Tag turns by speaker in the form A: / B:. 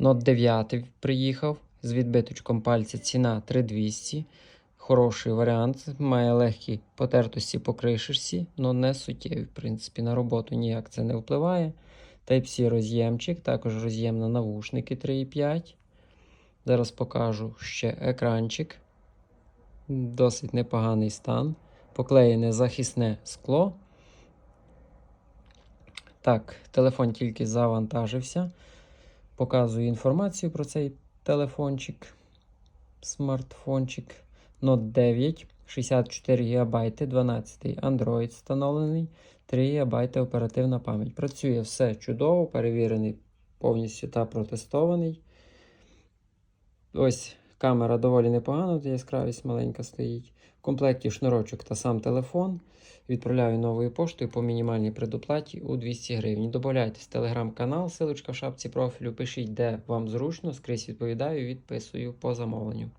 A: Note 9 приїхав з відбиточком пальця ціна 3200. Хороший варіант, має легкі потертості по кришечці, але не суттєві. В принципі, на роботу ніяк це не впливає. Type-C роз'ємчик, також роз'єм на навушники 3,5. Зараз покажу ще екранчик. Досить непоганий стан. Поклеєне захисне скло. Так, телефон тільки завантажився. Показую інформацію про цей телефончик. Смартфончик Note 9, 64 ГБ, 12 Android встановлений, 3 ГБ оперативна пам'ять. Працює все чудово, перевірений повністю та протестований. Ось камера доволі непогана, де яскравість маленька стоїть. В комплекті шнурочок та сам телефон. Відправляю новою поштою по мінімальній предоплаті у 200 гривень. Добавляйтесь в телеграм-канал, силочка в шапці профілю. Пишіть, де вам зручно, скрізь відповідаю, відписую по замовленню.